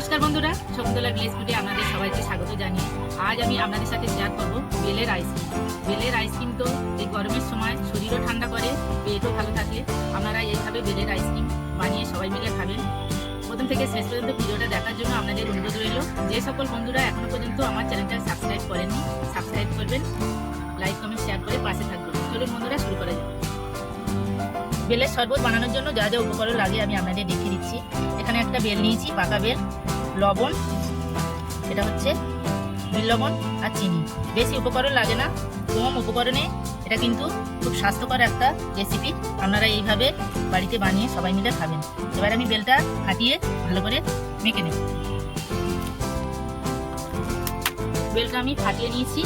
নমস্কার বন্ধুরা শকুন্তলা ভিলেজ ফুডে আপনাদের সবাইকে স্বাগত জানিয়ে আজ আমি আপনাদের সাথে শেয়ার করব বেলের আইসক্রিম বেলের আইসক্রিম তো এই গরমের সময় শরীরও ঠান্ডা করে, পেটও ভালো থাকে। আপনারা এইভাবে বেলের আইসক্রিম বানিয়ে সবাই মিলে খাবেন। প্রথম থেকে শেষ পর্যন্ত ভিডিওটা দেখার জন্য আপনাদের অনুরোধ রইল। যে সকল বন্ধুরা এখনও পর্যন্ত আমার চ্যানেলটা সাবস্ক্রাইব করেননি সাবস্ক্রাইব করবেন লাইক কমেন্ট শেয়ার করে পাশে থাকবেন। চলুন বন্ধুরা, শুরু করা যাক। বেলের শরবত বানানোর জন্য যা যা উপকরণ লাগে আমি আপনাদের দেখিয়ে দিচ্ছি। এখানে একটা বেল নিয়েছি, পাকা বেল। লবণ, এটা হচ্ছে বিল লবণ আর চিনি। বেশি উপকরণ লাগে না, কম উপকরণে এটা কিন্তু খুব স্বাস্থ্যকর একটা রেসিপি আপনারা এইভাবে বাড়িতে বানিয়ে সবাই মিলে খাবেন। এবার আমি বেলটা ফাটিয়ে ভালো করে মেখে নেব। বেলটা আমি ফাটিয়ে নিয়েছি।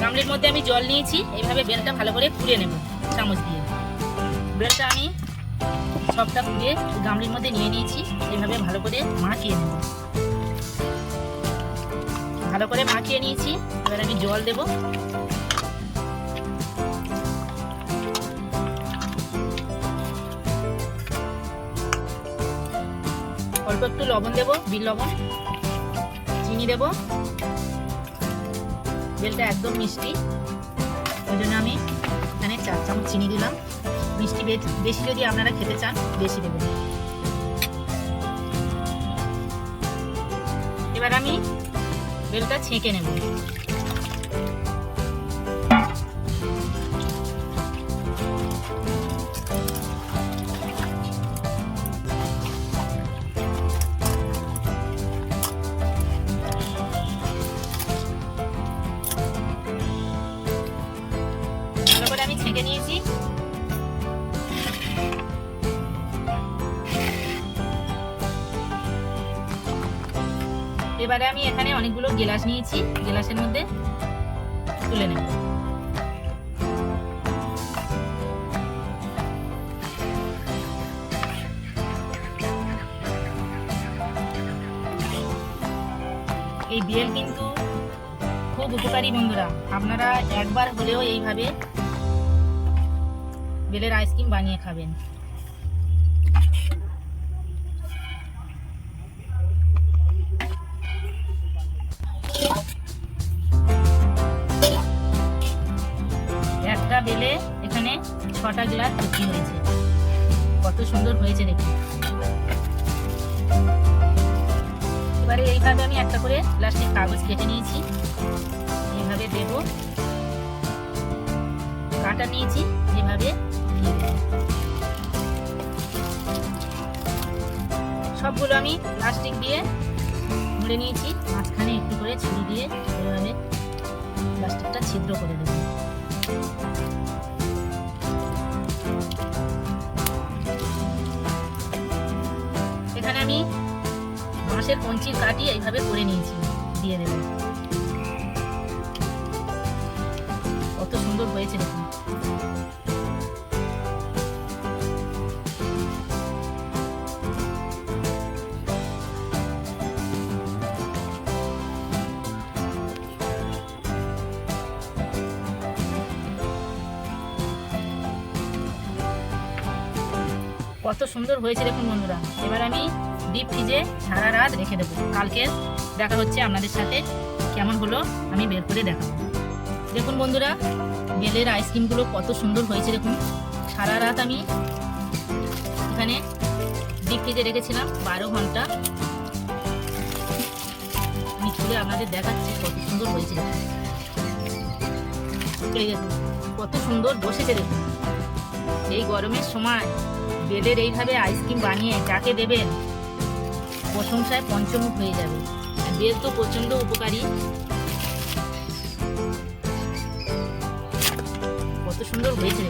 গামলির মধ্যে আমি জল নিয়েছি, এইভাবে বেলটা ভালো করে ফুলে নেব চামচ দিয়ে। বেলটা আমি সবটা ফুলে গামলির মধ্যে নিয়ে নিয়েছি। এইভাবে ভালো করে মাখিয়ে নেব। ভালো করে মাখিয়ে নিয়েছি। এবার আমি জল দেব। অল্প একটু লবণ দেব, বিল লবণ, চিনি দেব। বেলটা একদম মিষ্টি। ওই জন্য আমি এখানে চার চামচ চিনি দিলাম। মিষ্টি বেশি যদি আপনারা খেতে চান, বেশি দেবেন। এবার আমি বেলটা ছেঁকে নেব। ভালো আমি ছেঁকে নিয়েছি। এবারে আমি এখানে অনেকগুলো গেলাস নিয়েছি। গেলাসের মধ্যে তুলে নেব। এই বেল কিন্তু খুব উপকারী বন্ধুরা। আপনারা একবার হলেও এইভাবে বেলের আইসক্রিম বানিয়ে খাবেন। বেলে এখানে ছটা গ্লাস ভর্তি হয়েছে। কত সুন্দর হয়েছে দেখুন। এবারে এইভাবে আমি একটা করে প্লাস্টিক কাগজ কেটে নিয়েছি। এইভাবে দেব। কাটা নিয়েছি, এভাবে সবগুলো আমি প্লাস্টিক দিয়ে মুড়ে নিয়েছি। মাঝখানে একটু করে ছুরি দিয়ে এভাবে প্লাস্টিকটা ছিদ্র করে দেবো। এখানে আমি বাঁশের কঞ্চির কাটি এইভাবে করে নিয়েছি দিয়ে দেবো। কত সুন্দর হয়েছে দেখুন বন্ধুরা। এবার আমি ডিপ ফ্রিজে সারা রাত রেখে দেবো। কালকে দেখা হচ্ছে আপনাদের সাথে কেমন হলো আমি বের করে দেখাবো। দেখুন বন্ধুরা বেলের আইসক্রিমগুলো কত সুন্দর হয়েছে দেখুন। সারা রাত আমি এখানে ডিপ ফ্রিজে রেখেছিলাম, বারো ঘণ্টা। আমি খুলে আপনাদের দেখাচ্ছি কত সুন্দর হয়েছে কত সুন্দর বসেছে দেখুন। এই গরমের সময় বেলের এইভাবে আইসক্রিম বানিয়ে যাকে দেবেন, প্রশংসায় পঞ্চমুখ হয়ে যাবে। বেদ তো প্রচণ্ড উপকারী। কত সুন্দর হয়েছে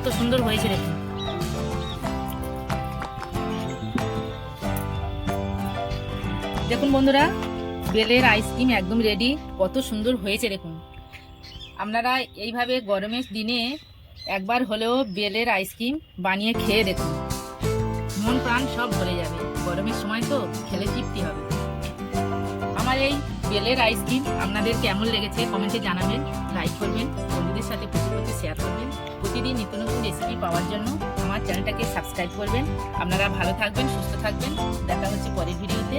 কত সুন্দর হয়েছে দেখুন দেখুন বন্ধুরা, বেলের আইসক্রিম একদম রেডি কত সুন্দর হয়েছে দেখুন। আপনারা এইভাবে গরমের দিনে একবার হলেও বেলের আইসক্রিম বানিয়ে খেয়ে দেখুন। মন প্রাণ সব ভরে যাবে। গরমের সময় তো খেলে তৃপ্তি হবে। আমার এই বেলের আইসক্রিম আপনাদের কেমন লেগেছে কমেন্টে জানাবেন লাইক করবেন, বন্ধুদের সাথে প্রতি প্রতি শেয়ার করবেন। প্রতিদিন নিত্য নতুন রেসিপি পাওয়ার জন্য আমার চ্যানেলটাকে সাবস্ক্রাইব করবেন। আপনারা ভালো থাকবেন, সুস্থ থাকবেন। দেখা হচ্ছে পরের ভিডিওতে